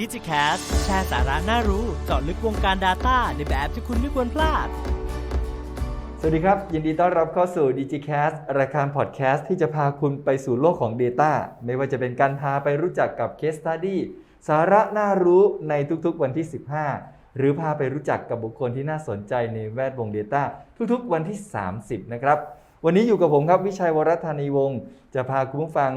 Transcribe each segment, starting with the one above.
ดิจิ c a s แชร์สาระน่ารู้เจาะลึกวงการ Data ในแบบที่คุณไม่ควรพลาด สวัสดีครับ ยินดีต้อนรับเข้าสู่ DigiCast รายการพอดแคสต์ที่จะพาคุณไปสู่โลกของ Data ไม่ว่าจะเป็นการพาไปรู้จักกับ Case Study สาระน่ารู้ในทุกๆวันที่ 15 หรือพาไปรู้จักกับบุคคลที่น่าสนใจในแวดวง Data ทุกๆวันที่ 30 นะครับ วันนี้อยู่กับผมครับวิชัยวรัธานีวงศ์จะพาคุณผู้ฟัง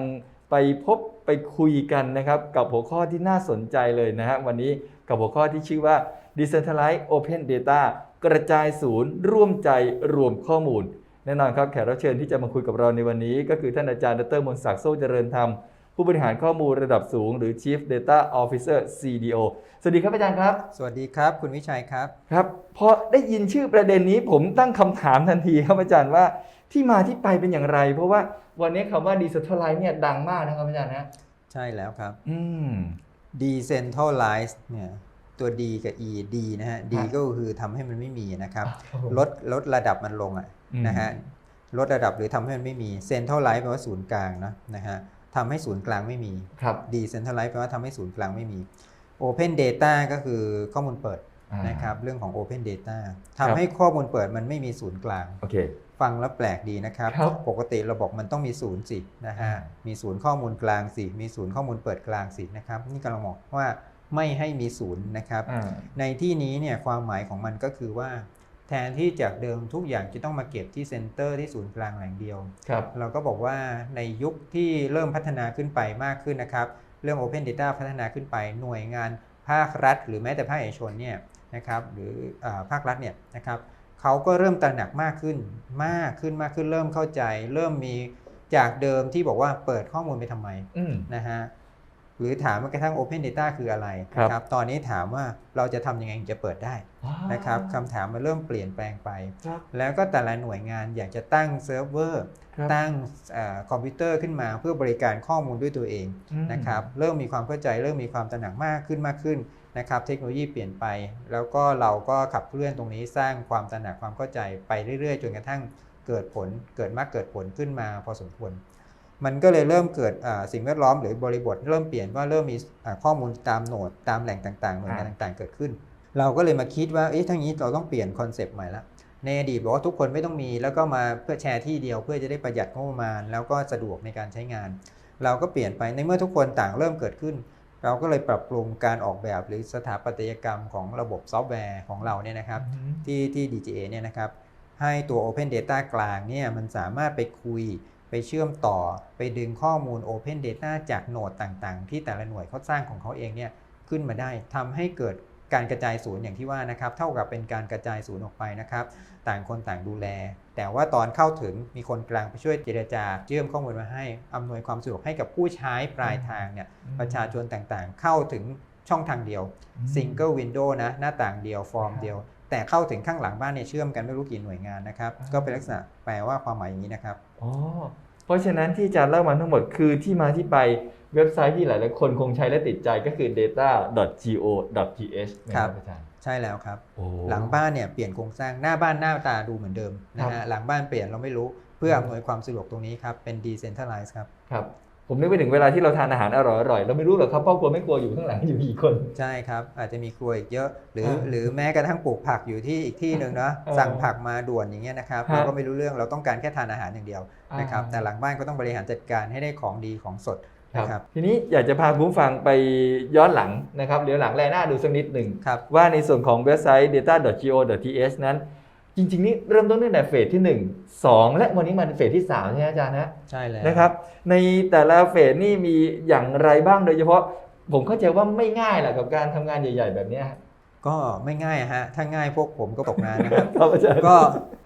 ไปพบไปคุยกันนะครับกับหัวข้อที่น่าสนใจเลยนะฮะวันนี้กับหัวข้อที่ชื่อว่า Decentralized Open Data กระจายศูนย์ ร่วมใจรวมข้อมูล แน่นอนครับแขกรับเชิญที่จะมาคุยกับเราในวันนี้ ก็คือท่านอาจารย์ดรมนศักดิ์โซเจริญธรรม ผู้บริหารข้อมูลระดับสูง หรือ Chief Data Officer CDO สวัสดีครับอาจารย์ครับ สวัสดีครับ คุณวิชัยครับครับพอได้ยินชื่อประเด็นนี้ผมตั้งคำถามทันทีครับอาจารย์ว่า ที่มาที่ไปเป็นอย่างไร เพราะว่าวันนี้คำว่า Decentralized เนี่ยดังมากนะครับอาจารย์นะใช่แล้วครับอืม decentralized เนี่ยตัว D กับ E D นะฮะ D ครับก็คือทำให้มันไม่มีนะครับครับผมลดลดระดับมันลงอะอืมนะฮะลดระดับหรือทำให้มันไม่มี centralized แปลว่าศูนย์กลางนะนะฮะทำให้ศูนย์กลางไม่มีครับ decentralized แปลว่าทำให้ศูนย์กลางไม่มี open data ก็คือข้อมูลเปิดอ่านะครับเรื่องของ open data ครับทำให้ข้อมูลเปิดมันไม่มีศูนย์กลางโอเค ฟังแล้วแปลกดีนะครับครับ ปกติเราบอกมันต้องมีศูนย์สินะฮะอ่ามีศูนย์ข้อมูลกลางสิ มีศูนย์ข้อมูลเปิดกลางสินะครับ นี่กำลังบอกว่าไม่ให้มีศูนย์นะครับอ่าในที่นี้เนี่ยความหมายของมันก็คือว่า แทนที่จากเดิมทุกอย่างจะต้องมาเก็บที่เซ็นเตอร์ที่ศูนย์กลางแหล่งเดียวครับเราก็บอกว่าในยุคที่เริ่มพัฒนาขึ้นไปมากขึ้นนะครับ เรื่อง Open Data พัฒนาขึ้นไปหน่วยงานภาครัฐ หรือแม้แต่ภาคเอกชนเนี่ยนะครับ หรืออาภาครัฐเนี่ยนะครับ เขาก็เริ่มตระหนักมากขึ้น มากขึ้นมากขึ้นเริ่มเข้าใจ เริ่มมีจากเดิมที่บอกว่าเปิดข้อมูลไปทำไมอืมนะฮะหรือถามว่ากระทั่ง Open Data คืออะไรครับนะตอนนี้ถามว่าเราจะทำยังไงถึงจะเปิดได้นะครับคำถามมันเริ่มเปลี่ยนแปลงไปครับแล้วก็แต่ละหน่วยงานอยากจะตั้งเซิร์ฟเวอร์ครับตั้งเออคอมพิวเตอร์ขึ้นมาเพื่อบริการข้อมูลด้วยตัวเองอืมนะครับ เริ่มมีความเข้าใจเริ่มมีความตระหนักมากขึ้นมากขึ้น นะครับเทคโนโลยีเปลี่ยนไป แล้วก็เราก็ขับเคลื่อนตรงนี้สร้างความตระหนักความเข้าใจไปเรื่อยๆ จนกระทั่งเกิดผลเกิดมากเกิดผลขึ้นมาพอสมควร มันก็เลยเริ่มเกิดสิ่งแวดล้อมหรือบริบทเริ่มเปลี่ยนว่าเริ่มมีข้อมูลตามโหนดตามแหล่งต่างๆหน่วยงานต่างๆ เกิดขึ้น เราก็เลยมาคิดว่าเอ๊ะทั้งนี้เราต้องเปลี่ยนคอนเซปต์ใหม่ละในอดีตบอกว่าทุกคนไม่ต้องมี แล้วก็มาเพื่อแชร์ที่เดียวเพื่อจะได้ประหยัดงบประมาณ แล้วก็สะดวกในการใช้งาน เราก็เปลี่ยนไปในเมื่อทุกคนต่างเริ่มเกิดขึ้น เราก็เลยปรับปรุงการออกแบบหรือสถาปัตยกรรมของระบบซอฟต์แวร์ของเราเนี่ยนะครับอืมที่ที่ DGA เนี่ยนะครับให้ตัว Open Data กลางเนี่ยมันสามารถไปคุยไปเชื่อมต่อไปดึงข้อมูล Open Data จากโหนดต่างๆ ที่แต่ละหน่วยเขาสร้างของเขาเองเนี่ยขึ้นมาได้ทำให้เกิด การกระจายศูนย์อย่างที่ว่านะครับเท่ากับเป็นการกระจายศูนย์ออกไปนะครับ ต่างคนต่างดูแล แต่ว่าตอนเข้าถึงมีคนกลางไปช่วยเจรจาเชื่อมข้อมูลมาให้อำนวยความสะดวกให้กับผู้ใช้ปลายทางเนี่ยอืมประชาชนต่างๆ เข้าถึงช่องทางเดียวอืม Single Window นะหน้าต่างเดียวฟอร์มครับเดียว แต่เข้าถึงข้างหลังบ้านเนี่ยเชื่อมกันไม่รู้กี่หน่วยงานนะครับอ่าก็เป็นลักษณะแปลว่าความหมายอย่างนี้นะครับอ๋อเพราะฉะนั้นที่อาจารย์เล่ามาทั้งหมดคือที่มาที่ไป เว็บไซต์ที่หลายๆคนคงใช้และติดใจก็คือ data.go.th นะครับอาจารย์ใช่แล้วครับโอ้หลังบ้านเนี่ยเปลี่ยนโครงสร้างหน้าบ้านหน้าตาดูเหมือนเดิมนะครัฮะบหลังบ้านเปลี่ยนเราไม่รู้เพื่ออำนวยความสะดวกตรงนี้ครับ เป็น decentralized ครับครับผมนึกไปถึงเวลาที่เราทานอาหารอร่อยๆเราไม่รู้หรอกครับพ่อครัวไม่ครัวอยู่ข้างหลังอยู่กี่คน ใช่ครับ อาจจะมีครัวอีกเยอะ หรืออ่าหรือแม้กระทั่งปลูกผักอยู่ที่อีกที่หนึ่งนะเออสั่งผักมาด่วนอย่างเงี้ยนะครับฮะเราก็ไม่รู้เรื่องเราต้องการแค่ทานอาหารอย่างเดียวนะครับอ่าแต่หลังบ้านก็ต้องบริหารจัดการให้ได้ของดีของสดนะ ครับทีนี้อยากจะพาคุณผู้ฟังไปย้อนหลังนะครับเดี๋ยวหลังแลหน้าดูสักนิดหนึ่งครับว่าในส่วนของเว็บไซต์ data.go.th นั้น จริง ๆ นี่เริ่มต้นตั้งแต่เฟสที่ 1 2 และวันนี้มาเฟสที่ 3 ใช่ไหมอาจารย์นะใช่แล้วนะครับในแต่ละเฟสนี่มีอย่างไรบ้างโดยเฉพาะผมเข้าใจว่าไม่ง่ายแหละกับการทำงานใหญ่ ๆ แบบเนี้ย ก็ไม่ง่ายอะฮะ ถ้าง่ายพวกผมก็ตกงานนะครับครับอาจารย์ก็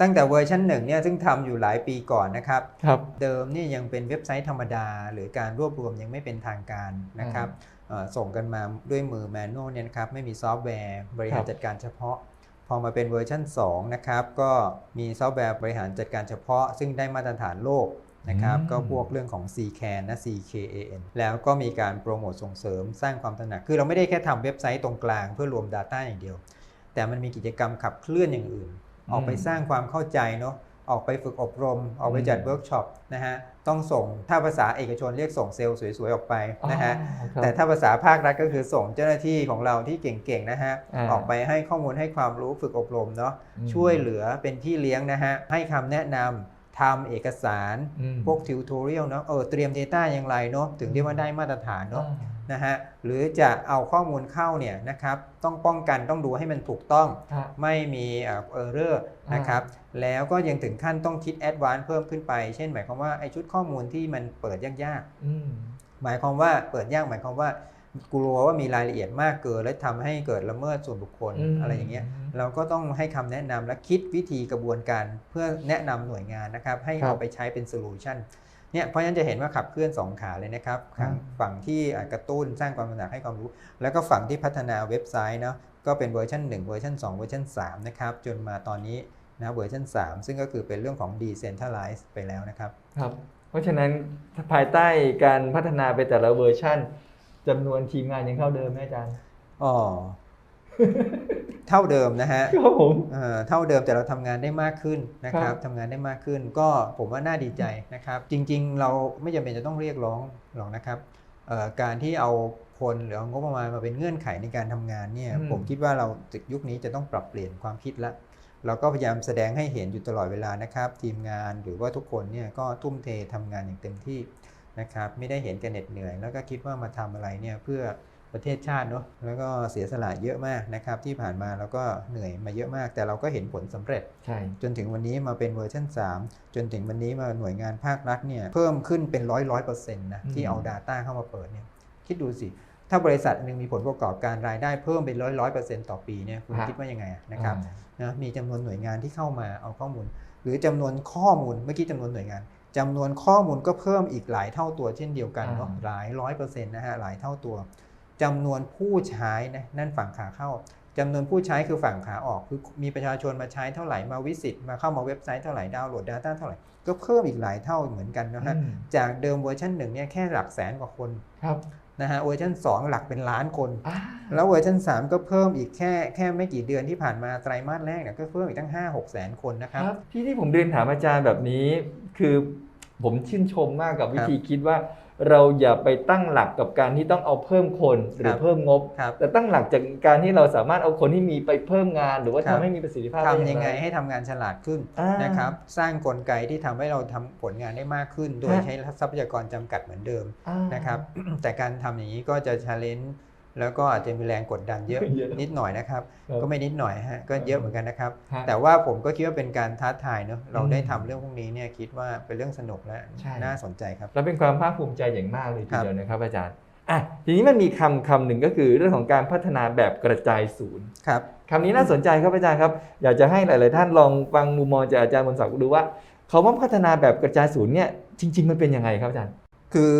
ตั้งแต่เวอร์ชันหนึ่งเนี่ยซึ่งทำอยู่หลายปีก่อนนะครับครับเดิมเนี่ยยังเป็นเว็บไซต์ธรรมดา หรือการรวบรวมยังไม่เป็นทางการนะครับเอ่อส่งกันมาด้วยมือแมนนวลเนี่ยนะครับ ไม่มีซอฟต์แวร์บริหารจัดการเฉพาะ พอมาเป็นเวอร์ชัน2นะครับ ก็มีซอฟต์แวร์บริหารจัดการเฉพาะ ซึ่งได้มาตรฐานโลก นะครับอืมก็พวกเรื่องของ CCAN นะ CKAN แล้วก็มีการโปรโมทส่งเสริมสร้างความตระหนัก คือเราไม่ได้แค่ทำเว็บไซต์ตรงกลางเพื่อรวม Data อย่างเดียว แต่มันมีกิจกรรมขับเคลื่อนอย่างอื่น ออกไปสร้างความเข้าใจเนาะออกไปฝึกอบรม ออกไปจัดอืมเวิร์กช็อปนะฮะต้องส่งถ้าภาษาเอกชนเรียกส่งเซลล์สวยๆ ออกไปนะฮะอ๋อครับแต่ถ้าภาษาภาครัฐก็คือส่งเจ้าหน้าที่ของเราที่เก่งๆนะฮะอ่าออกไปให้ข้อมูลให้ความรู้ฝึกอบรมเนาะอืมช่วยเหลือเป็นที่เลี้ยงนะฮะให้คำแนะนำ ทำเอกสารอืมพวกทิวทอเรียลเนาะเออเตรียม Data อย่างไรเนาะถึงที่ว่าได้มาตรฐานเนาะอ่านะฮะหรือจะเอาข้อมูลเข้าเนี่ยนะครับต้องป้องกันต้องดูให้มันถูกต้องครับไม่มีเอ่อเรอร์อ่านนะครับแล้วก็ยังถึงขั้นต้องคิดแอดวานซ์เพิ่มขึ้นไป เช่นหมายความว่าไอชุดข้อมูลที่มันเปิดยากอืมๆหมายความว่าเปิดยากหมายความว่า กลัวว่ามีรายละเอียดมากเกิน และทำให้เกิดละเมิดส่วนบุคคลอืมอะไรอย่างเงี้ยเราก็ต้องให้คำแนะนำและคิดวิธีกระบวนการเพื่อแนะนำหน่วยงานนะครับ ให้ครับเอาไปใช้เป็นโซลูชันเนี่ยเพราะฉะนั้นจะเห็นว่าขับเคลื่อนสองขาเลยนะครับครับฝั่งฝั่งที่อะกระตุ้นสร้างความตระหนักให้ความรู้ แล้วก็ฝั่งที่พัฒนาเว็บไซต์เนาะก็เป็นเวอร์ชัน1เวอร์ชัน2เวอร์ชัน3นะครับจนมาตอนนี้นะเวอร์ชัน3 ซึ่งก็คือเป็นเรื่องของ Decentralize ไปแล้วนะครับครับ เพราะฉะนั้นภายใต้การพัฒนาไปแต่ละเวอร์ชัน จำนวนทีมงานยังเท่าเดิมไหมอาจารย์อ๋อเท่าเดิมนะฮะครับผมเอ่อเท่าเดิมแต่เราทำงานได้มากขึ้นนะคครัรับบทำงานได้มากขึ้น ก็ผมว่าน่าดีใจนะครับ จริง ๆ เราไม่จำเป็นจะต้องเรียกร้องหรอกนะครับเอ่อการที่เอาคนหรือเอางบประมาณมาเป็นเงื่อนไขในการทำงานเนี่ยอืมผมคิดว่าเรายุคนี้จะต้องปรับเปลี่ยนความคิดละเราก็พยายามแสดงให้เห็นอยู่ตลอดเวลานะครับ ทีมงานหรือว่าทุกคนเนี่ยก็ทุ่มเททำงานอย่างเต็มที่ นะครับไม่ได้เห็นแกันเหน็ดเหนื่อย แล้วก็คิดว่ามาทำอะไรเนี่ยเพื่อประเทศชาติเนาะแล้วก็เสียสละเยอะมากนะครับที่ผ่านมาเราก็เหนื่อยมาเยอะมาก แต่เราก็เห็นผลสำเร็จใช่จนถึงวันนี้มาเป็นเวอร์ชัน3 จนถึงวันนี้มาหน่วยงานภาครัฐเนี่ยเพิ่มขึ้นเป็นร้อยร้อยเปอร์เซ็นต์นะที่เอา Data เข้ามาเปิดเนี่ยคิดดูสิ ถ้าบริษัทหนึ่งมีผลประกอบการรายได้เพิ่มเป็นร้อยร้อยเปอร์เซ็นต์ต่อปีเนี่ยคุณฮะคิดว่ายังไงอะนะครับอ่านะมีจำนวนหน่วยงานที่เข้ามาเอาข้อมูล หรือจำนวนข้อมูลเมื่อกี้จำนวนหน่วยงาน จำนวนข้อมูลก็เพิ่มอีกหลายเท่าตัวเช่นเดียวกันเนาะอ่าหลายร้อยเปอร์เซ็นต์นะฮะหลายเท่าตัวจำนวนผู้ใช้นะนั่นฝั่งขาเข้าจำนวนผู้ใช้คือฝั่งขาออกคือมีประชาชนมาใช้เท่าไหร่มาวิสิตมาเข้ามาเว็บไซต์เท่าไหร่ดาวน์โหลด Data เท่าไหร่ก็เพิ่มอีกหลายเท่าเหมือนกันนะฮะอืมจากเดิมเวอร์ชันหนึ่งเนี่ยแค่หลักแสนกว่าคนครับ นะฮะเวอร์ชัน2 หลักเป็นล้านคนอ่าแล้วเวอร์ชัน3 ก็เพิ่มอีกแค่แค่ไม่กี่เดือนที่ผ่านมาไตรมาสแรกเนี่ยก็เพิ่มอีกตั้ง 5 6 แสนคนนะคครับรับที่ที่ผมเรียนถามอาจารย์แบบนี้ คือผมชื่นชมมากกับวิธีคิดว่า เราอย่าไปตั้งหลักกับการที่ต้องเอาเพิ่มคนหรืคอรับเพิ่มงบครับแต่ตั้งหลักจากการที่เราสามารถเอาคนที่มีไปเพิ่มงาน หรือว่าครัทำบให้มีประสิทธิภาพด้ทำยังไงรให้ทำงานฉลาดขึ้นอ่านนะครับ สร้างกลไกที่ทำให้เราทำผลงานได้มากขึ้น โดยฮะใช้ทรัพยากรจำกัดเหมือนเดิมอ่านะครับ แต่การทำอย่างนี้ก็จะชาเลนจ์ แล้วก็อาจจะมีแรงกดดันเยอะเยอะนิดหน่อยนะครับครับ ก็ไม่นิดหน่อยฮะก็เยอะเหมือนกันนะครับฮะแต่ว่าผมก็คิดว่าเป็นการท้าทายเนอะเราอืมได้ทำเรื่องพวกนี้เนี่ยคิดว่าเป็นเรื่องสนุกและใช่น่าสนใจครับและเป็นความภาคภูมิใจอย่างมากเลยทีครับเดียวนะครับอาจารย์อะทีนี้มันมีคำคำหนึ่งก็คือเรื่องของการพัฒนาแบบกระจายศูนย์ครับคำนี้น่าสนใจครับอาจารย์ครับ อยากจะให้หลาย ๆ ท่านลองฟังมุมมองจากอาจารย์มนต์ศักดิ์ดูว่าคำว่าพัฒนาแบบกระจายศูนย์เนี่ยจริง ๆ มันเป็นยังไงครับอาจารย์ คือ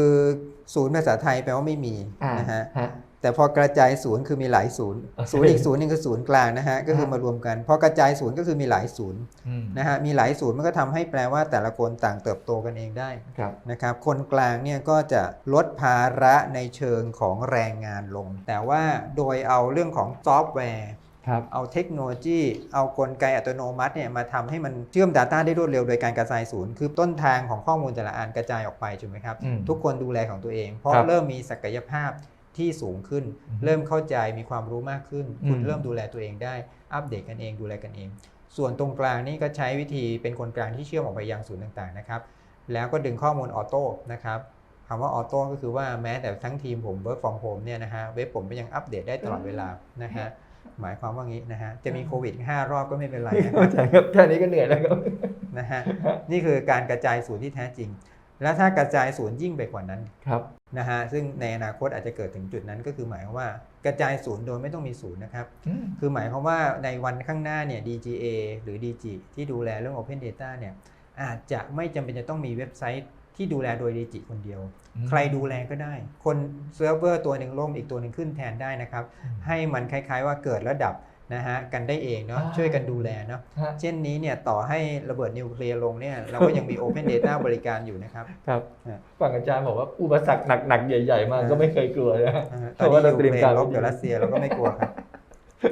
ศูนย์ภาษาไทยแปลว่าไม่มีอ่านะฮะฮะ แต่พอกระจายศูนย์คือมีหลายศูนย์โอเคศูนย์อีกศูนย์หนึงคือศูนย์กลางนะฮะก็คือฮะมารวมกันพอกระจายศูนย์ก็คือมีหลายศูนย์อืมนะฮะมีหลายศูนย์มันก็ทำให้แปลว่าแต่ละคนต่างเติบโตกันเองได้ครับนะครับคนกลางเนี่ยก็จะลดภาระในเชิงของแรงงานลง แต่ว่าโดยเอาเรื่องของซอฟต์แวร์ครับเอาเทคโนโลยี เอากลไกอัตโนมัติเนี่ยมาทำให้มันเชื่อม Data ได้รวดเร็วโดยการกระจายศูนย์ คือต้นทางของข้อมูลแต่ละอันกระจายออกไปถูกไหมครับอืมทุกคนดูแลของตัวเอง เพราะครับเริ่มมีศักยภาพ ที่สูงขึ้นอืมเริ่มเข้าใจมีความรู้มากขึ้น คุณอืมเริ่มดูแลตัวเองได้ อัปเดตกันเองดูแลกันเอง ส่วนตรงกลางนี่ก็ใช้วิธีเป็นคนกลางที่เชื่อมออกไปยังศูนย์ต่างๆนะครับแล้วก็ดึงข้อมูลออโต้นะครับคำว่าออโต้ก็คือว่าแม้แต่ทั้งทีมผม work from home เนี่ยนะฮะเว็บผมก็ยังอัปเดตได้ตลอดเวลานะฮะหมายความว่างี้นะฮะจะมีโควิด 5 รอบก็ไม่เป็นไรนะคเข้ารับใจครับแค่นี้ก็เหนื่อยแล้วครับนะฮะนี่คือการกระจายศูนย์ที่แท้จริง แล้วถ้ากระจายศูนย์ยิ่งไปกว่านั้นครับนะฮะซึ่งในอนาคตอาจจะเกิดถึงจุดนั้นก็คือหมายความว่ากระจายศูนย์โดยไม่ต้องมีศูนย์นะครับอืมคือหมายความว่าในวันข้างหน้าเนี่ย DGA หรือ DG ที่ดูแลเรื่อง Open Data เนี่ยอาจจะไม่จำเป็นจะต้องมีเว็บไซต์ที่ดูแลโดย DG คนเดียว ใครดูแลก็ได้ คนเซิร์ฟเวอร์ตัวหนึ่งล่มอีกตัวหนึ่งขึ้นแทนได้นะครับอืมให้มันคล้ายๆว่าเกิดระดับ นะฮะกันได้เองเนาะอ่าช่วยกันดูแลเนาะฮะเช่นนี้เนี่ยต่อให้ระเบิดนิวเคลียร์ลงเนี่ยเราก็ยังมี Open Data บริการอยู่นะครับครับฮะฝั่งอาจารย์บอกว่าอุปสรรคหนักๆ ใหญ่ ๆ มาฮะก็ไม่เคยกลัวนะอ่าเพราะว่าเราเตรียมการลบกับรัสเซียเราก็ไม่กลัวครับ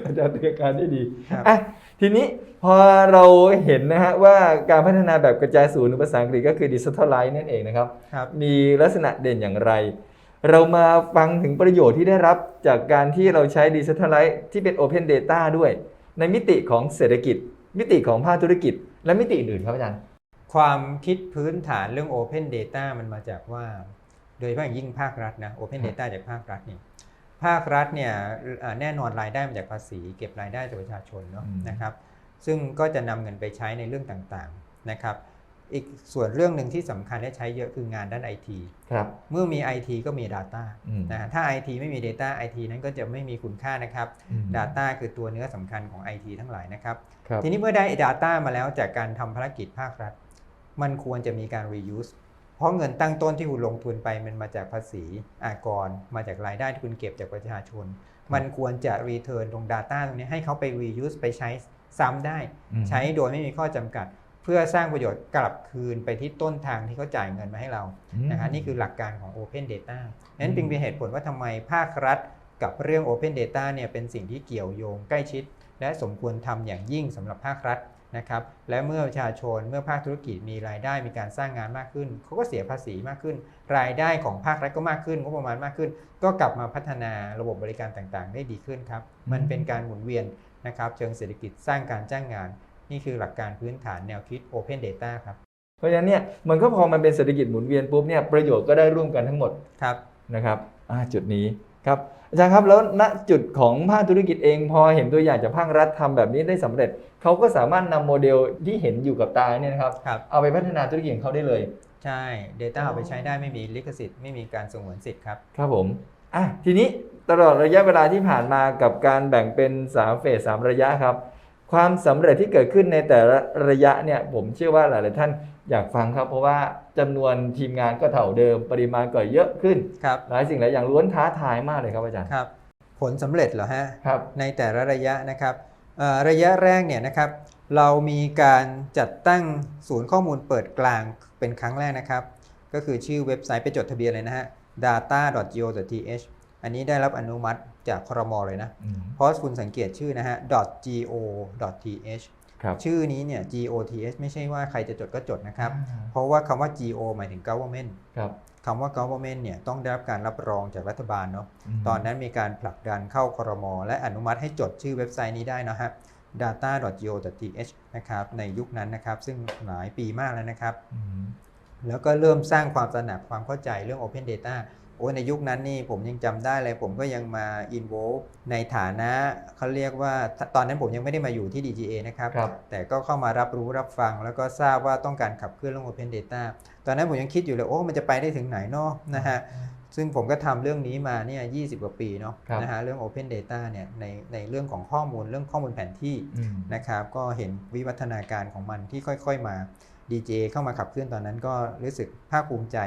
อาจารย์เตรียมการได้ดีครับอะทีนี้พอเราเห็นนะฮะว่าการพัฒนาแบบกระจายศูนย์หรือภาษาอังกฤษก็คือ decentralized นั่นเองนะครับครับมีลักษณะเด่นอย่างไร เรามาฟังถึงประโยชน์ที่ได้รับจากการที่เราใช้ decentralized ที่เป็น open data ด้วย ในมิติของเศรษฐกิจ มิติของภาคธุรกิจ และมิติอื่นครับอาจารย์ ความคิดพื้นฐานเรื่อง Open Data มันมาจากว่า โดยเฉพาะอย่างยิ่งภาครัฐนะ Open ครับ Data จากภาครัฐเนี่ยภาครัฐเนี่ยเอ่อแน่นอนรายได้มาจากภาษี เก็บรายได้จากประชาชนเนาะนะครับ ซึ่งก็จะนำเงินไปใช้ในเรื่องต่างๆนะครับ อีกส่วนเรื่องหนึ่งที่สำคัญและใช้เยอะคืองานด้าน IT ครับเมื่อมี IT ก็มี Data อืมนะฮะถ้า IT ไม่มี Data IT นั้นก็จะไม่มีคุณค่านะครับอืม Data คือตัวเนื้อสำคัญของ IT ทั้งหลายนะครับครับทีนี้เมื่อได้ Data มาแล้วจากการทำภารกิจภาครัฐ มันควรจะมีการ reuse เพราะเงินตั้งต้นที่คุณลงทุนไปมันมาจากภาษีอากร มาจากรายได้ที่คุณเก็บจากประชาชน มันควรจะ return ตรง Data ตรงนี้ให้เขาไป reuse ไปใช้ซ้ำได้อืมใช้โดยไม่มีข้อจำกัดเพื่อสร้างประโยชน์กลับคืนไปที่ต้นทางที่เขาจ่ายเงินมาให้เรานะฮะนี่คือหลักการของ Open Data นั้นจึงเป็นเหตุผลว่าทำไมภาครัฐกับเรื่อง Open Data เนี่ยเป็นสิ่งที่เกี่ยวโยงใกล้ชิด และสมควรทำอย่างยิ่งสำหรับภาครัฐนะครับและเมื่อประชาชนเมื่อภาคธุรกิจมีรายได้มีการสร้างงานมากขึ้นเขาก็เสียภาษีมากขึ้น รายได้ของภาครัฐก็มากขึ้นงบประมาณมากขึ้น ก็กลับมาพัฒนาระบบบริการต่างๆ ได้ดีขึ้นครับมันเป็นการหมุนเวียนนะครับเชิงเศรษฐกิจสร้างการจ้างงาน นี่คือหลักการพื้นฐานแนวคิด Open Data ครับ เพราะฉะนั้นเนี่ยมันก็พอมันเป็นเศรษฐกิจหมุนเวียนปุ๊บเนี่ยประโยชน์ก็ได้ร่วมกันทั้งหมดครับนะครับอ่าจุดนี้ครับอาจารย์ครับแล้วณจุดของภาคธุรกิจเองพอเห็นตัวอย่างจากภาครัฐทำแบบนี้ได้สำเร็จเขาก็สามารถนำโมเดลที่เห็นอยู่กับตาเนี่ยนะครับครับเอาไปพัฒนาธุรกิจของเขาได้เลย ใช่ Data เอาไปใช้ได้ไม่มีลิขสิทธิ์ไม่มีการสงวนสิทธิ์ครับครับผมอะทีนี้ตลอดระยะเวลาที่ผ่านมากับการแบ่งเป็น3เฟสสามระยะครับ ความสำเร็จที่เกิดขึ้นในแต่ละระยะเนี่ยผมเชื่อว่าหลาย ๆ ท่านอยากฟังครับ เพราะว่าจำนวนทีมงานก็เท่าเดิมปริมาณก็เยอะขึ้นครับหลายสิ่งหลายอย่างล้วนท้าทายมากเลยครับอาจารย์ครับ ผลสำเร็จเหรอฮะครับในแต่ละระยะนะครับเอ่อระยะแรกเนี่ยนะครับ เรามีการจัดตั้งศูนย์ข้อมูลเปิดกลางเป็นครั้งแรกนะครับ ก็คือชื่อเว็บไซต์ไปจดทะเบียนเลยนะฮะ data.go.th อันนี้ได้รับอนุมัติ จากครมเลยนะอืมเพราะคุณสังเกตชื่อนะฮะ .go.th ครับชื่อนี้เนี่ย goth ไม่ใช่ว่าใครจะจดก็จดนะครับอ่าเพราะว่าคำว่า go หมายถึง government ครับคำว่า government เนี่ยต้องได้รับการรับรองจากรัฐบาลเนาะมตอนนั้นมีการผลักดันเข้าครมและอนุมัติให้จดชื่อเว็บไซต์นี้ได้นะฮะ data.go.th นะครับในยุคนั้นนะครับ ซึ่งหลายปีมากแล้วนะครับอืมแล้วก็เริ่มสร้างความตระหนักความเข้าใจเรื่อง Open Data โอ้ในยุคนั้นนี่ผมยังจำได้เลยผมก็ยังมา involve ในฐานะเขาเรียกว่าตอนนั้นผมยังไม่ได้มาอยู่ที่ DGA นะครับครับแต่ก็เข้ามารับรู้รับฟัง แล้วก็ทราบว่าต้องการขับเคลื่อนเรื่อง Open Data ตอนนั้นผมยังคิดอยู่เลยโอ้มันจะไปได้ถึงไหนเนาะนะฮะซึ่งผมก็ทำเรื่องนี้มาเนี่ย20กว่าปีเนาะครับนะฮะเรื่อง Open Data เนี่ยในในเรื่องของข้อมูลเรื่องข้อมูลแผนที่อืมนะครับก็เห็นวิวัฒนาการของมันที่ค่อย ๆ มา DJ เข้ามาขับเคลื่อนตอนนั้นก็รู้สึกภาคภูมิใจ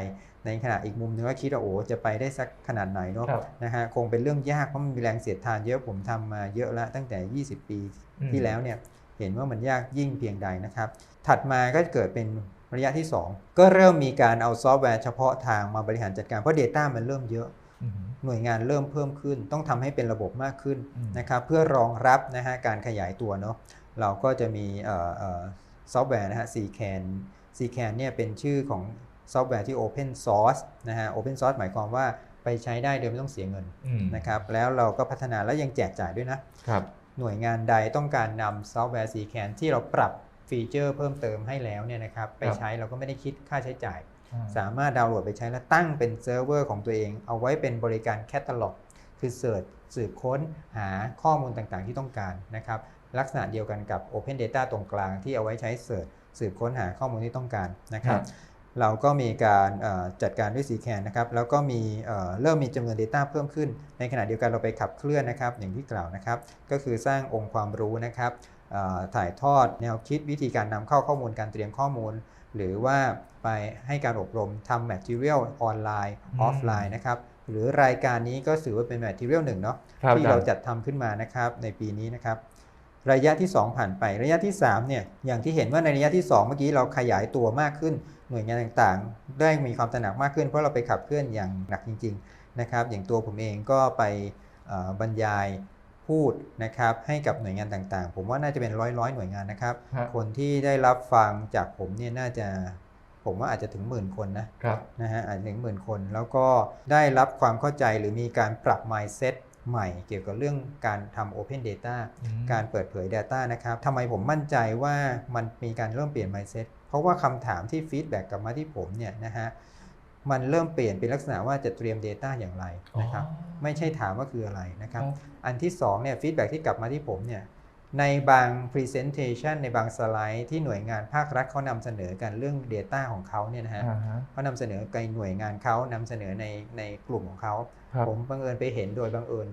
ในขณะอีกมุมนึงก็คิดว่าโอ้จะไปได้สักขนาดไหนเนาะครับนะฮะคงเป็นเรื่องยากเพราะมันมีแรงเสียดทานเยอะผมทำมาเยอะแล้วตั้งแต่ 20 ปีอืมที่แล้วเนี่ยเห็นว่ามันยากยิ่งเพียงใดนะครับ ถัดมาก็เกิดเป็นระยะที่ 2 ก็เริ่มมีการเอาซอฟต์แวร์เฉพาะทางมาบริหารจัดการเพราะ Data มันเริ่มเยอะอืมหน่วยงานเริ่มเพิ่มขึ้น ต้องทำให้เป็นระบบมากขึ้นอืมนะครับเพื่อรองรับนะฮะการขยายตัวเนาะเราก็จะมีเอ่อเอ่อซอฟต์แวร์นะฮะ CCAN CCAN เนี่ยเป็นชื่อของ ซอฟต์แวร์ที่ Open Source นะฮะ Open Source หมายความว่าไปใช้ได้โดยไม่ต้องเสียเงินอืมนะครับ แล้วเราก็พัฒนาแล้วยังแจกจ่ายด้วยนะครับหน่วยงานใดต้องการนำซอฟต์แวร์ CCAN ที่เราปรับฟีเจอร์เพิ่มเติมให้แล้วเนี่ยนะครับ ไปใช้เราก็ไม่ได้คิดค่าใช้จ่าย สามารถดาวน์โหลดไปใช้และตั้งเป็นเซิร์ฟเวอร์ของตัวเอง เอาไว้เป็นบริการแคตตาล็อก คือเสิร์ชสืบค้นหาข้อมูลต่างๆ ที่ต้องการนะครับ ลักษณะเดียวกันกับ Open Data ตรงกลางที่เอาไว้ใช้เสิร์ชสืบค้นหาข้อมูลที่ต้องการนะครับครับ เราก็มีการเอ่อจัดการด้วย CCAN นะครับ แล้วก็มีเอ่อเริ่มมีจำนวน Data เพิ่มขึ้น ในขณะเดียวกันเราไปขับเคลื่อนนะครับ อย่างที่กล่าวนะครับ ก็คือสร้างองค์ความรู้นะครับเอ่อถ่ายทอดแนวคิดวิธีการนำเข้าข้อมูลการเตรียมข้อมูล หรือว่าไปให้การอบรมทำ material ออนไลน์อืมออฟไลน์นะครับ หรือรายการนี้ก็ถือว่าเป็น material หนึ่งเนาะครับที่อาจารย์เราจัดทำขึ้นมานะครับในปีนี้นะครับ ระยะที่ 2 ผ่านไประยะที่3เนี่ยอย่างที่เห็นว่าในระยะที่ 2 เมื่อกี้เราขยายตัวมากขึ้น หน่วยงานต่างๆ ได้มีความตระหนักมากขึ้น เพราะเราไปขับเคลื่อนอย่างหนักจริง ๆ นะครับ อย่างตัวผมเองก็ไปเอ่อบรรยายพูดนะครับให้กับหน่วยงานต่างๆ ผมว่าน่าจะเป็นร้อยร้อยๆหน่วยงานนะครับครับ คนที่ได้รับฟังจากผมเนี่ยน่าจะผมว่าอาจจะถึงหมื่นคนนะครับนะฮะอาจจะถึงหมื่นคน แล้วก็ได้รับความเข้าใจหรือมีการปรับ mindset ใหม่เกี่ยวกับเรื่องการทำ Open Data การเปิดเผย Data นะครับทำไมผมมั่นใจว่ามันมีการเริ่มเปลี่ยน mindset เพราะว่าคำถามที่ฟีดแบ็กกลับมาที่ผมเนี่ยนะฮะมันเริ่มเปลี่ยนเป็นลักษณะว่าจะเตรียม Data อย่างไรนะครับอ๋อไม่ใช่ถามว่าคืออะไรนะครับครับ อันที่2เนี่ยฟีดแบ็กที่กลับมาที่ผมเนี่ย ในบาง Presentation ในบางสไลด์ที่หน่วยงานภาครัฐเขานำเสนอกันเรื่อง Data ของเขาเนี่ยนะฮะอ่าฮะเขานำเสนอในหน่วยงานเขานำเสนอในในกลุ่มของเขาครับผมบังเอิญไปเห็นโดยบังเอิญ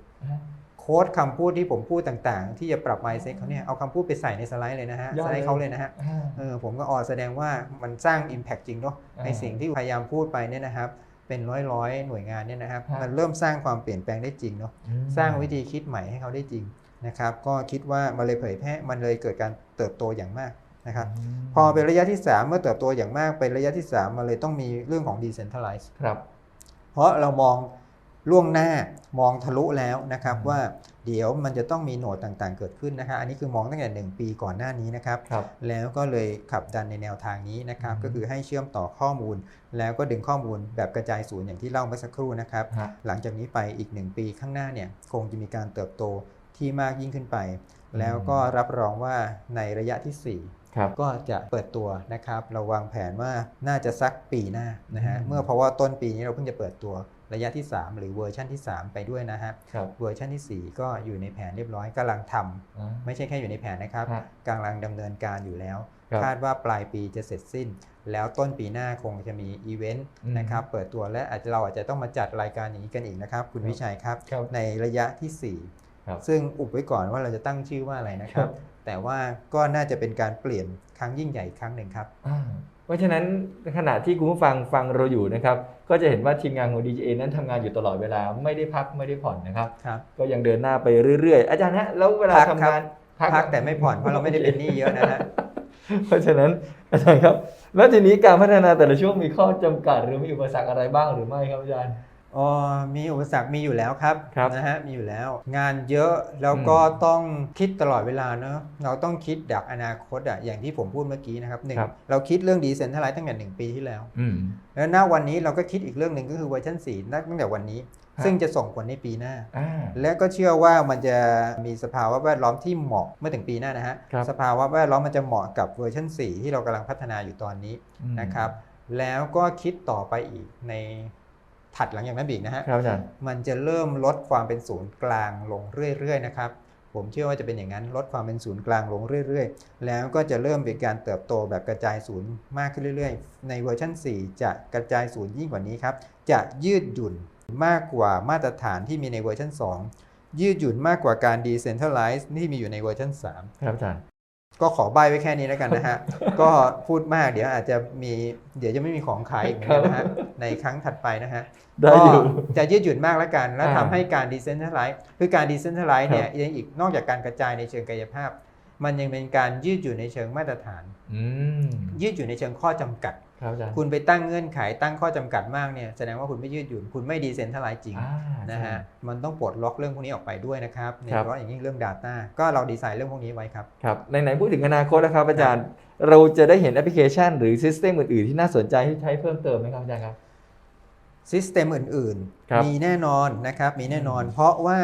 โค้ดคำพูดที่ผมพูดต่างๆ ที่จะปรับ mindset เขาเนี่ยเอาคำพูดไปใส่ในสไลด์เลยนะฮะยอดสไลด์เขาเลยนะฮะอ่าเออผมก็อ๋อแสดงว่ามันสร้าง Impact จริงเนาะอ่าในสิ่งที่พยายามพูดไปเนี่ยนะครับเป็นร้อยร้อยๆหน่วยงานเนี่ยนะครับครับมันเริ่มสร้างความเปลี่ยนแปลงได้จริงเนาะอืมสร้างวิธีคิดใหม่ให้เขาได้จริง นะครับก็คิดว่ามันเลยเผยแพร่มันเลยเกิดการเติบโตอย่างมากนะครับมพอเป็นระยะที่ 3 เมื่อเติบโตอย่างมากเป็นระยะที่ 3 มันเลยต้องมีเรื่องของ decentralize ครับเพราะเรามองล่วงหน้ามองทะลุแล้วนะครับว่าเดี๋ยวมันจะต้องมีโหนดต่างๆ เกิดขึ้นนะครับอันนี้คือมองตั้งแต่ 1 ปีก่อนหน้านี้นะครับครับแล้วก็เลยขับดันในแนวทางนี้นะครับอืมก็คือให้เชื่อมต่อข้อมูล แล้วก็ดึงข้อมูลแบบกระจายศูนย์อย่างที่เล่าเมื่อสักครู่นะครับฮะหลังจากนี้ไปอีก 1 ปีข้างหน้าเนี่ยคงจะมีการเติบโต ที่มากยิ่งขึ้นไป แล้วก็รับรองว่าในระยะที่4ครับก็จะเปิดตัวนะครับเราวางแผนว่าน่าจะสักปีหน้านะฮะอืมเมื่อเพราะว่าต้นปีนี้เราเพิ่งจะเปิดตัวระยะที่ 3 หรือเวอร์ชันที่ 3 ไปด้วยนะฮะครับเวอร์ชันทีสี่ 4 ก็อยู่ในแผนเรียบร้อยกำลังทำอ่าไม่ใช่แค่อยู่ในแผนนะครับฮะกำลังดำเนินการอยู่แล้วครับคาดว่าปลายปีจะเสร็จสิ้น แล้วต้นปีหน้าคงจะมีอีเวนต์อืมนะครับเปิดตัวและอาจจะเราอาจจะต้องมาจัดรายการอย่างนี้กันอีกนะครับ คุณครับวิชัยครับครับในระยะที่ครับ4 ซึ่งอุบไว้ก่อนว่าเราจะตั้งชื่อว่าอะไรนะครับ แต่ว่าก็น่าจะเป็นการเปลี่ยนครั้งยิ่งใหญ่อีกครั้งหนึ่งครับอ่าเพราะฉะนั้นขณะที่คุณผู้ฟังฟังเราอยู่นะครับ ก็จะเห็นว่าทีมงานของ DJA นั้นทำงานอยู่ตลอดเวลาไม่ได้พักไม่ได้ผ่อนนะครับครับ ก็ยังเดินหน้าไปเรื่อยๆ อาจารย์ฮะแล้วเวลาพักทำครับงานพักแต่ไม่ผ่อนเพราะเราไม่ได้เป็นหนี้เยอะนะฮะเพราะฉะนั้นอาจารย์ครับ แล้วทีนี้การพัฒนาแต่ละช่วงมีข้อจำกัดหรือมีอุปสรรคอะไรบ้างหรือไม่ครับอาจารย์ อ๋อมีอุปสรรคมีอยู่แล้วครับครับนะฮะมีอยู่แล้ว งานเยอะแล้วก็ต้องคิดตลอดเวลาเนอะเราต้องคิดดักอนาคตอะอย่างที่ผมพูดเมื่อกี้นะครับหนึ่งครับเราคิดเรื่องดีเซนทัลไลท์ตั้งแต่หนึ่งปีที่แล้วอืมแล้วณวันนี้เราก็คิดอีกเรื่องหนึ่งก็คือเวอร์ชัน4ตั้งแต่วันนี้ครับซึ่งจะส่งผลในปีหน้าอ่าและก็เชื่อว่ามันจะมีสภาวะแวดล้อมที่เหมาะเมื่อถึงปีหน้านะฮะครับสภาวะแวดล้อมมันจะเหมาะกับเวอร์ชัน4ที่เรากำลังพัฒนาอยู่ตอนนี้อืมนะครับแล้วก็คิดต่อไปอีกใน ถัดหลังจากนั้นอีกนะฮะครับอาจารย์มันจะเริ่มลดความเป็นศูนย์กลางลงเรื่อยๆนะครับผมเชื่อว่าจะเป็นอย่างนั้นลดความเป็นศูนย์กลางลงเรื่อยๆ แล้วก็จะเริ่มเป็นการเติบโตแบบกระจายศูนย์มากขึ้นเรื่อยๆ ในเวอร์ชัน4 จะกระจายศูนย์ยิ่งกว่านี้ครับ จะยืดหยุ่นมากกว่ามาตรฐานที่มีในเวอร์ชัน2 ยืดหยุ่นมากกว่าการ decentralize ที่มีอยู่ในเวอร์ชัน3 ครับอาจารย์ ก็ขอใบไว้แค่นี้แล้วกันนะฮะ ก็พูดมากเดี๋ยวอาจจะมีเดี๋ยวจะไม่มีของขายอีกเหมือนกันนะฮะในครั้งถัดไปนะฮะได้อยู่ก็จะยืดหยุ่นมากแล้วกัน แล้วอ่าทำให้การ decentralize คือการ decentralize เนี่ยยังอีกนอกจากการกระจายในเชิงกายภาพ มันยังเป็นการยืดหยุ่นในเชิงมาตรฐานอืมยืดหยุ่นในเชิงข้อจำกัดครับอาจารย์คุณไปตั้งเงื่อนไขตั้งข้อจำกัดมากเนี่ยแสดงว่าคุณไม่ยืดหยุ่นคุณไม่ decentralize จริงอ่านะฮะมันต้องปลดล็อกเรื่องพวกนี้ออกไปด้วยนะครับโดยครัเฉบพาะอย่างยิ่งเรื่อง Data ก็เราดีไซน์เรื่องพวกนี้ไว้ครับครับไหนๆพูดถึงอนาคตนะครับอาจารย์เราจะได้เห็นแอปพลิเคชัน หรือซิสเต็มอื่นๆที่น่าสนใจที่ใช้เพิ่มเติมไหมครับอาจารย์ครับซิสเต็มอื่นครับๆมีแน่นอนนะครับมีแน่นอน เพราะว่า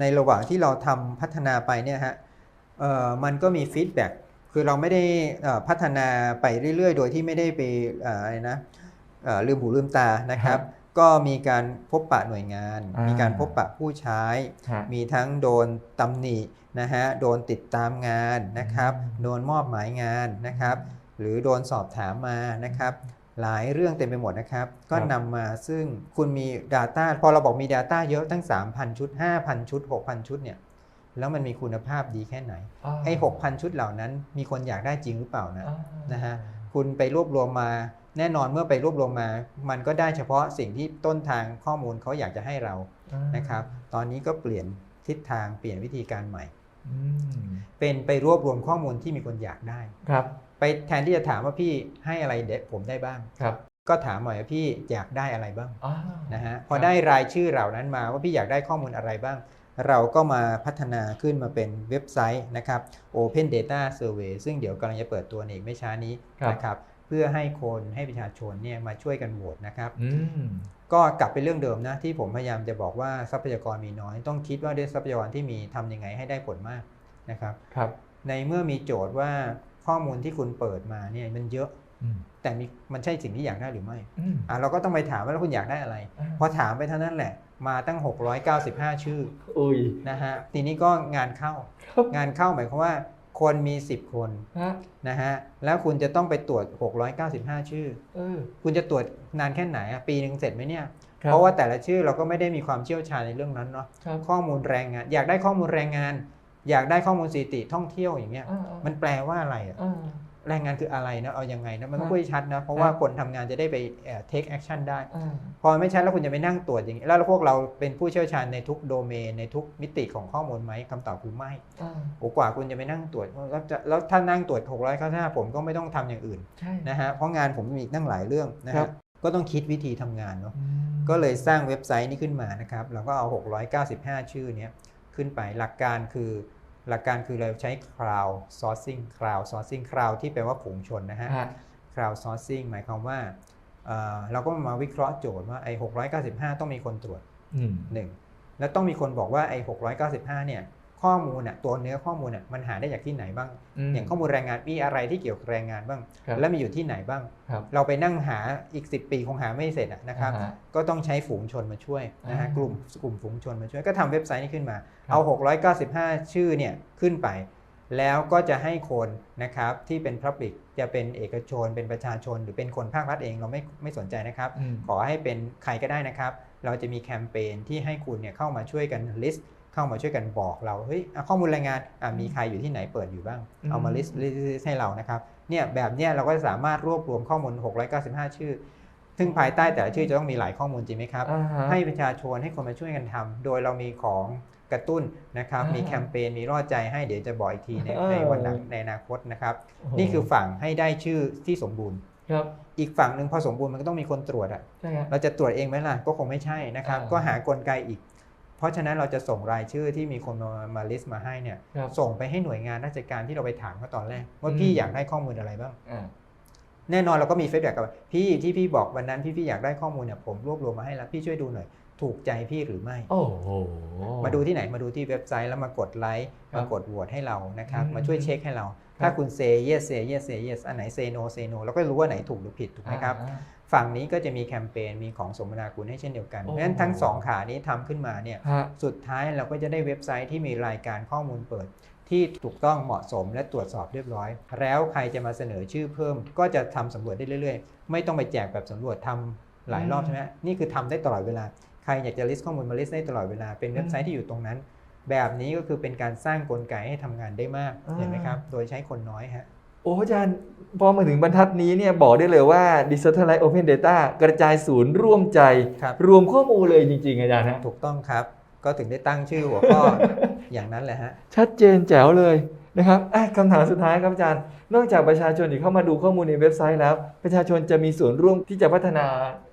ในระหว่างที่เราทำพัฒนาไปเนี่ยฮะเอ่อ มันก็มีฟีดแบ็กคือเราไม่ได้เอ่อพัฒนาไปเรื่อยๆ โดยที่ไม่ได้ไปเอ่ออะไรนะเอ่อลืมหูลืมตานะครับ ก็มีการพบปะหน่วยงานอ่ามีมีการพบปะผู้ใช้ฮะมีทั้งโดนตำหนินะฮะโดนติดตามงานนะครับอืมโดนมอบหมายงานนะครับ หรือโดนสอบถามมานะครับ หลายเรื่องเต็มไปหมดนะครับ ก็นำมาซึ่งคุณมี Data พอเราบอกมี Data เยอะตั้ง 3,000 ชุด 5,000 ชุด 6,000 ชุดเนี่ย แล้วมันมีคุณภาพดีแค่ไหนไอ้6,000ชุดเหล่านั้น มีคนอยากได้จริงหรือเปล่านะอ่านะฮะคุณไปรวบรวมมาแน่นอนเมื่อไปรวบรวมมา มันก็ได้เฉพาะสิ่งที่ต้นทางข้อมูลเขาอยากจะให้เราอ่านะครับ ตอนนี้ก็เปลี่ยนทิศทางเปลี่ยนวิธีการใหม่อืมเป็นไปรวบรวมข้อมูลที่มีคนอยากได้ครับ ไปแทนที่จะถามว่าพี่ให้อะไรเด็ผมได้บ้างครับ ก็ถามหน่อยว่าพี่อยากได้อะไรบ้างอ่านะฮะครับพอได้รายชื่อเหล่านั้นมาว่าพี่อยากได้ข้อมูลอะไรบ้าง เราก็มาพัฒนาขึ้นมาเป็นเว็บไซต์นะครับ Open Data Survey ซึ่งเดี๋ยวกำลังจะเปิดตัวในอีกไม่ช้านี้ครับนะครับเพื่อให้คนให้ประชาชนเนี่ยมาช่วยกันโหวตนะครับอืมก็กลับไปเรื่องเดิมนะที่ผมพยายามจะบอกว่าทรัพยากรมีน้อย ต้องคิดว่าด้วยทรัพยากรที่มีทำยังไงให้ได้ผลมากนะครับครับ ในเมื่อมีโจทย์ว่าข้อมูลที่คุณเปิดมาเนี่ยมันเยอะอืมแต่มีมันใช่สิ่งที่อยากได้หรือไม่อืมอะเราก็ต้องไปถามว่าแล้วคุณอยากได้อะไรอ่าพอถามไปเท่านั้นแหละ มาตั้ง 695 ชื่ออุ้ยนะฮะทีนี้ก็งานเข้าครับงานเข้าหมายความว่า คนมี 10 คนฮะนะฮะแล้วคุณจะต้องไปตรวจ 695 ชื่อเออคุณจะตรวจนานแค่ไหนอะปีหนึ่งเสร็จไหมเนี่ยคบเพราะว่าแต่ละชื่อเราก็ไม่ได้มีความเชี่ยวชาญในเรื่องนั้นเนาะครับข้อมูลแรงงาน อยากได้ข้อมูลแรงงาน อยากได้ข้อมูลสถิติท่องเที่ยวอย่างเงี้ยอ่าๆมันแปลว่าอะไรอะอ่า แรงงานคืออะไรนะเอายังไงนะมันต้อครังบพูดให้ชัดนะเพราะครับว่าคนทำงานจะได้ไปเอ่อ take action ได้อ่าพอไม่ชัดแล้วคุณจะไปนั่งตรวจอย่างนี้แล้วพวกเราเป็นผู้เชี่ยวชาญในทุกโดเมนในทุกมิติของข้อมูลไหมคำตอบคือไม่อ่าโอ้กว่าคุณจะไปนั่งตรวจแล้วจะแล้วถ้านั่งตรวจ600ข้าหน้าผมก็ไม่ต้องทำอย่างอื่นใช่นะฮะเพราะงานผมมีอีกตั้งหลายเรื่องนะครัฮะบก็ต้องคิดวิธีทำงานเนาะอืมก็เลยสร้างเว็บไซต์นี้ขึ้นมานะครับเราก็เอา 695 ชื่อเนี้ยขึ้นไปหลักการคือ หลักการคือเราใช้ crowd sourcing crowd sourcing crowd ที่แปลว่าฝูงชนนะฮะฮะ crowd sourcing หมายความว่าเอ่อเราก็มาวิเคราะห์โจทย์ว่าไอ้695 ต้องมีคนตรวจอืม1แล้วต้องมีคนบอกว่าไอ้695 เนี่ย ข้อมูลน่ะตัวเนื้อข้อมูลน่ะมันหาได้จากที่ไหนบ้างมอย่างข้อมูลแรงงานมีอะไรที่เกี่ยวกับแรงงานบ้างครับและมีอยู่ที่ไหนบ้างครับเราไปนั่งหาอีก 10 ปีคงหาไม่เสร็จอะนะครับอ่าฮะก็ต้องใช้ฝูงชนมาช่วยนะฮะอ่ากลุ่มกลุ่มฝูงชนมาช่วยก็ทำเว็บไซต์นี้ขึ้นมาครับเอา 695 ชื่อเนี่ยขึ้นไป แล้วก็จะให้คนนะครับที่เป็น Public จะเป็นเอกชน เป็นประชาชน หรือเป็นคนภาครัฐเองเราไม่ไม่สนใจนะครับอืมขอให้เป็นใครก็ได้นะครับ เราจะมีแคมเปญที่ให้คุณเนี่ยเข้ามาช่วยกัน list เข้ามาช่วยกันบอกเราเฮ้ยอะข้อมูลแรงงานอะมีใครอยู่ที่ไหนเปิดอยู่บ้างอืมเอามา list list list ให้เรานะครับเนี่ยแบบเนี้ยเราก็จะสามารถรวบรวมข้อมูล 695 ชื่อ ซึ่งภายใต้แต่ละชื่อจะต้องมีหลายข้อมูลจริงไหมครับอ่าฮะให้ประชาชนให้คนมาช่วยกันทำโดยเรามีของกระตุ้นนะครับอ่ามีมีแคมเปญมีรอดใจให้เดี๋ยวจะบอกอีกทีในเออในวันหลังในอนาคตนะครับโโหนี่คือฝั่งให้ได้ชื่อที่สมบูรณ์ครับอีกฝั่งหนึ่งพอสมบูรณ์มันก็ต้องมีคนตรวจอะใช่ครับเราจะตรวจเองไหมล่ะก็คงไม่ใช่นะครับอ่าก็หากลไกอีก เพราะฉะนั้นเราจะส่งรายชื่อที่มีคนมามาลิสต์มาให้เนี่ยครับส่งไปให้หน่วยงานราชการที่เราไปถามเขาตอนแรกว่าอืมพี่อยากได้ข้อมูลอะไรบ้างอ่าแน่นอนเราก็มีฟีดแบ็กกลับมาพี่ที่พี่บอกวันนั้นพี่พี่อยากได้ข้อมูลเนี่ยผมรวบรวมมาให้แล้วพี่ช่วยดูหน่อย ถูกใจพี่หรือไม่ โอ้โห มาดูที่ไหนมาดูที่เว็บไซต์แล้วมากดไลค์ครับมากดโหวตให้เรานะครับอืมมาช่วยเช็คให้เราครับถ้าคุณ say yes say yes say yes อันไหน say no say no เราก็รู้ว่าไหนถูกหรือผิดถูกไหมครับอ่าฝั่งนี้ก็จะมีแคมเปญมีของสมนาคุณให้เช่นเดียวกัน เพโอ้ราะฉะนั้นทั้งสองขานี้ทำขึ้นมาเนี่ยฮะสุดท้ายเราก็จะได้เว็บไซต์ที่มีรายการข้อมูลเปิดที่ถูกต้องเหมาะสมและตรวจสอบเรียบร้อย แล้วใครจะมาเสนอชื่อเพิ่ม ก็จะทำสำรวจได้เรื่อย ๆ ไม่ต้องไปแจกแบบสำรวจทำหลายรอบอืมใช่ไหมนี่คือทำได้ตลอดเวลา ใครอยากจะ list ข้อมูลมา list ได้ตลอดเวลาเป็นเว็บไซต์ที่อยู่ตรงนั้น แบบนี้ก็คือเป็นการสร้างกลไกให้ทำงานได้มากอ่าเห็นไหมครับ โดยใช้คนน้อยฮะโอ้อาจารย์พอมาถึงบรรทัดนี้เนี่ยบอกได้เลยว่า Decentralized Open Data กระจายศูนย์ร่วมใจครับรวมข้อมูลเลยจริง ๆ อาจารย์นะถูกต้องครับ ก็ถึงได้ตั้งชื่อหัวข้ออย่างนั้นแหละฮะ ชัดเจนแจ๋วเลย นะครับอะคำถามสุดท้ายครับอาจารย์ นอกจากประชาชนที่เข้ามาดูข้อมูลในเว็บไซต์แล้ว ประชาชนจะมีส่วนร่วมที่จะพัฒนา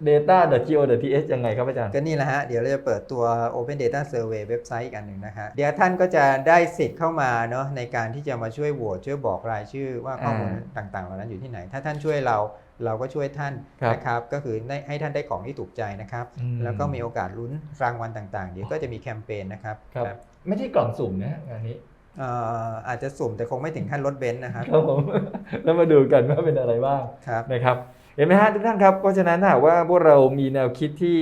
data.go.th ยังไงครับอาจารย์ ก็นี่แหละฮะ เดี๋ยวเราจะเปิดตัว Open Data Survey เว็บไซต์อีกอันหนึ่งนะฮะ เดี๋ยวท่านก็จะได้สิทธิ์เข้ามาเนาะในการที่จะมาช่วยโหวตช่วยบอกรายชื่อว่าข้อมูลอ่าต่างๆเหล่านั้นอยู่ที่ไหน ถ้าท่านช่วยเราเราก็ช่วยท่านครับนะครับ ก็คือได้ให้ท่านได้ของที่ถูกใจนะครับอืมแล้วก็มีโอกาสลุ้นรางวัลต่างๆ เดี๋ยวก็จะมีแคมเปญนะครับครับไม่ใช่กล่องสุ่มนะงานนี้เอ่ออาจจะสุ่มแต่คงไม่ถึงขั้นรถเบนซ์นะครับครับผมแล้วมาดูกันว่าเป็นอะไรบ้างครับนะครับเห็นไหมฮะทุกท่านครับเพราะฉะนั้นถ้าหากว่าพวกเรามีแนวคิดที่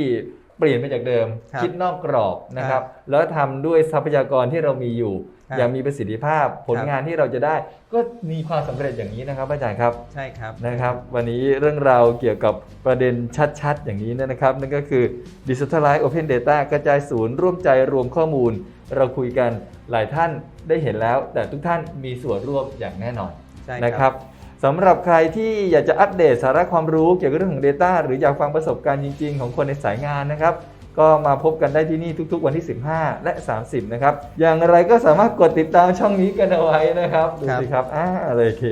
เปลี่ยนไปจากเดิมครับคิดนอกกรอบนะคครัรับบแล้วทำด้วยทรัพยากรที่เรามีอยู่ครับอย่างมีประสิทธิภาพผลครับงานที่เราจะได้ ก็มีความสำเร็จอย่างนี้นะครับอาจารย์ครับใช่ครับนะครับ วันนี้เรื่องราวเกี่ยวกับประเด็นชัดๆ อย่างนี้นะครับ นั่นก็คือ Decentralized Open Data กระจายศูนย์ร่วมใจรวมข้อมูล เราคุยกันหลายท่านได้เห็นแล้ว แต่ทุกท่านมีส่วนร่วมอย่างแน่นอนใช่นะครับสำหรับใครที่อยากจะอัปเดตสาระความรู้เกี่ยวกับเรื่องของ Data หรืออยากฟังประสบการณ์จริง ๆ ของคนในสายงานนะครับ ก็มาพบกันได้ที่นี่ทุกๆ วันที่ 15 และ 30 นะครับ อย่างไรก็สามารถกดติดตามช่องนี้กันเอาไว้นะครับ ดูสิครับอ่าเลยโอเค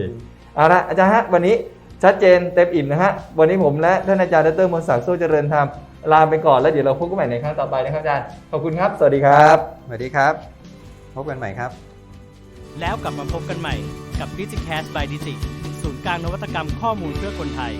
เอาละอาจารย์ฮะวันนี้ชัดเจนเต็มอิ่มนะฮะวันนี้ผมและท่านอาจารย์ดรมนต์ศักดิ์โซเจริญธรรม ลาไปก่อนแล้วเดี๋ยวเราพบกันใหม่ในครั้งต่อไปนะครับอาจารย์ ขอบคุณครับ สวัสดีครับ สวัสดีครับ พบกันใหม่ครับ แล้วกลับมาพบกันใหม่กับ DigiCast by Digi ศูนย์กลางนวัตกรรมข้อมูลเพื่อคนไทย